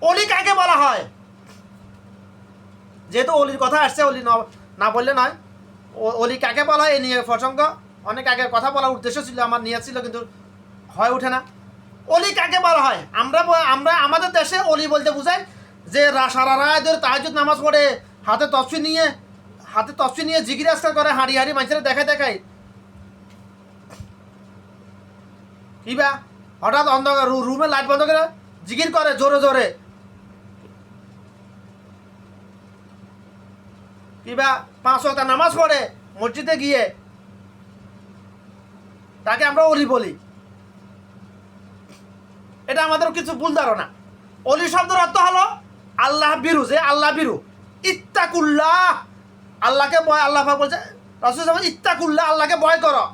অলি কাকে বলা হয়? যেহেতু অলির কথা আসছে, অলি ন- বললে নয়। অলি কাকে বলা হয় এ নিয়ে প্রসঙ্গ? অনেক আগে কথা বলার উদ্দেশ্য ছিল, আমার নিয়ে ছিল, কিন্তু হয়ে ওঠে না। অলি কাকে বলা হয়? আমরা আমরা আমাদের দেশে অলি বলতে বুঝাই যে সারা রায় ধরে তাহাজুদ নামাজ পড়ে, হাতে তসফি নিয়ে হাতে তসফি নিয়ে জিগির আজকাল করে, হাঁড়ি হাঁড়ি মানুষের দেখায় দেখায়। কিবা হঠাৎ অন্ধকার রুমে লাইট বন্ধ করে জিগির করে জোরে জোরে। কিবা পাঁচ ওয়াক্ত নামাজ পড়ে মসজিদে গিয়ে তাকে আমরা অলি বলি। এটা আমাদের কিছু ভুল ধারণা। অলি শব্দের অর্থ হলো, আল্লাহ বিরু, যে আল্লাহ বিরু। ইত্তাকুল্লাহ। আল্লাহকে ভয়, আল্লাহ বলছে, রসুল ইত্তাকুল্লাহ, আল্লাহকে ভয় করো।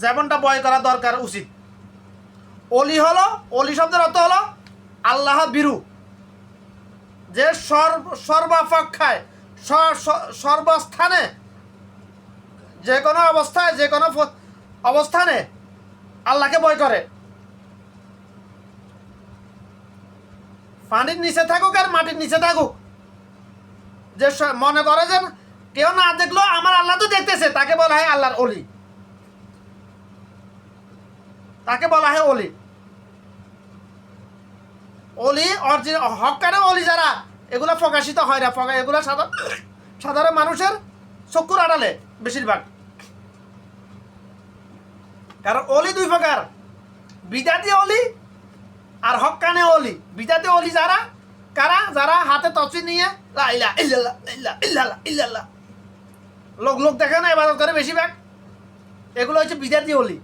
যেমনটা ভয় করা দরকার, উচিত। অলি হলো, অলি শব্দের অর্থ হলো, আল্লাহ বিরু। যে সর্ব সর্বাপেক্ষায় সর্বস্থানে, যে কোনো অবস্থায়, যে কোনো অবস্থানে আল্লাহকে ভয় করে। পানির নিচে থাকুক আর মাটির নিচে থাকুক। যে মনে করে যে কেউ না দেখল, আমার আল্লাহ তো দেখতেছে, তাকে বলা হয় আল্লাহর অলি তাকে বলা হয় অলি অলি অরিজিনাল হকারে অলি যারা এগুলো প্রকাশিত হয় না। এগুলো সাধারণ সাধারণ মানুষের চক্ষুর আড়ালে বেশিরভাগ। কারণ অলি দুই প্রকার। বিদাতি অলি আর হকানে অলি। বিদাতি অলি যারা, কারা? যারা হাতে তসি নিয়ে। লোক লোক দেখে না এবাদত করে বেশিরভাগ। এগুলো হচ্ছে বিদাতি অলি।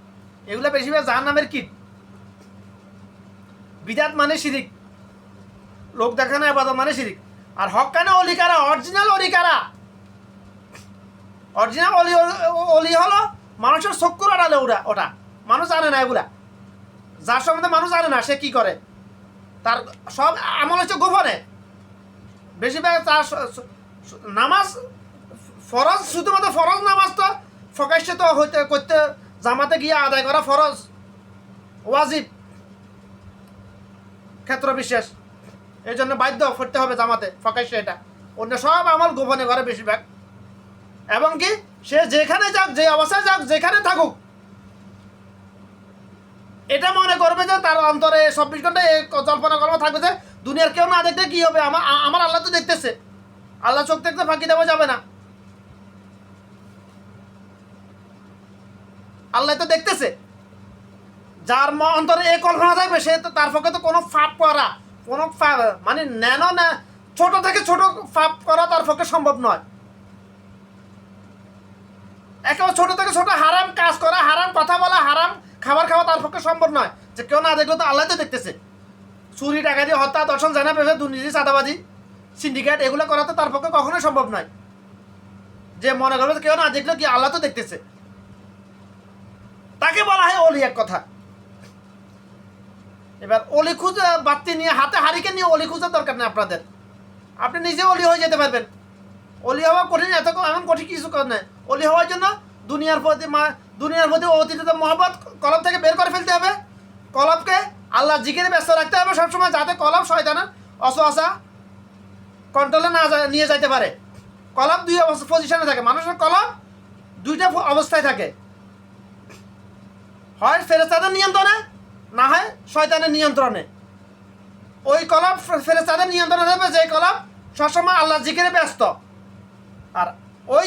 এগুলো বেশিরভাগ জাহান নামের কিট। বিদাত মানে শিরিক। লোক দেখানো আবাদত মানে শিরিক। আর হকানে অলি কারা? অরিজিনাল অলি কারা? অরিজিনাল অলি অলি হলো মানুষের চক্ষুর আড়ালে ওরা, ওটা। মানুষ জানে না এগুলা। যার সম্বন্ধে মানুষ জানে না, সে কি করে? তার সব আমল হচ্ছে গোপনে। বেশিরভাগ তার নামাজ ফরজ, শুধুমাত্র ফরজ নামাজ তো প্রকাশ্যে তো হইতে, করতে, জামাতে গিয়ে আদায় করা ফরজ। ওয়াজিব। ক্ষেত্র বিশেষ। এই জন্য বাধ্য করতে হবে জামাতে প্রকাশ্যে এটা। অন্য সব আমল গোপনে করে বেশিরভাগ। এবং কি, সে যেখানে যাক, যে অবস্থায় যাক, যেখানে থাকুক, এটা মনে করবে যে তার অন্তরে চব্বিশ ঘণ্টা জল্পনা কর্ম থাকবে যে দুনিয়ার কেউ না দেখতে কি হবে? আমার আমার আল্লাহ তো দেখতেছে। আল্লাহ চোখ দেখতে ফাঁকি দেওয়া যাবে না। আল্লাহ তো দেখতেছে। যার অন্তরে এই কল্পনা থাকবে, সে তো তার পক্ষে তো কোনো ফাপ করা কোনো মানে ন্যানো না, ছোট থেকে ছোট ফাপ করা তার পক্ষে সম্ভব নয়। একেবারে ছোট থেকে ছোট হারাম কাজ করা, হারাম কথা বলা, হারাম খাবার খাওয়া তার পক্ষে সম্ভব নয়। যে কেউ না দেখল তো আল্লাহ তো দেখতেছে। চুরি, ডাকাতি, হত্যা দর্শন জানা পেয়েছে দুর্নীতি, চাঁদাবাজি, সিন্ডিকেট, এগুলো করা তো তার পক্ষে কখনোই সম্ভব নয়। যে মনে করবে কেউ না দেখল কি আল্লাহ তো দেখতেছে। তাকে বলা হয় অলি এক কথা। এবার অলি খুঁজে বাত্তি নিয়ে, হাতে হারিকে নিয়ে অলি খুঁজার দরকার নেই আপনাদের। আপনি নিজে অলি হয়ে যেতে পারবেন। অলি হওয়া কঠিন, এত এমন কঠিন কিছু কর নেই। অলি হওয়ার জন্য দুনিয়ার প্রতি মা দুনিয়ার প্রতি অতীত মহব্বত কলম থেকে বের করে ফেলতে হবে। কলমকে আল্লাহ জিকিরে ব্যস্ত রাখতে হবে সবসময়, যাতে কলম শয়তানের অসহসা কন্ট্রোলে না নিয়ে যাইতে পারে। কলম দুই অবস্থা পজিশনে থাকে। মানুষের কলম দুইটা অবস্থায় থাকে। হয় ফেরেস্তাদের নিয়ন্ত্রণে না হয় শয়তানের নিয়ন্ত্রণে। ওই কলাপ ফেরেস্তাদের নিয়ন্ত্রণে থাকবে যে কলাপ সবসময় আল্লাহ জিকিরে ব্যস্ত। আর ওই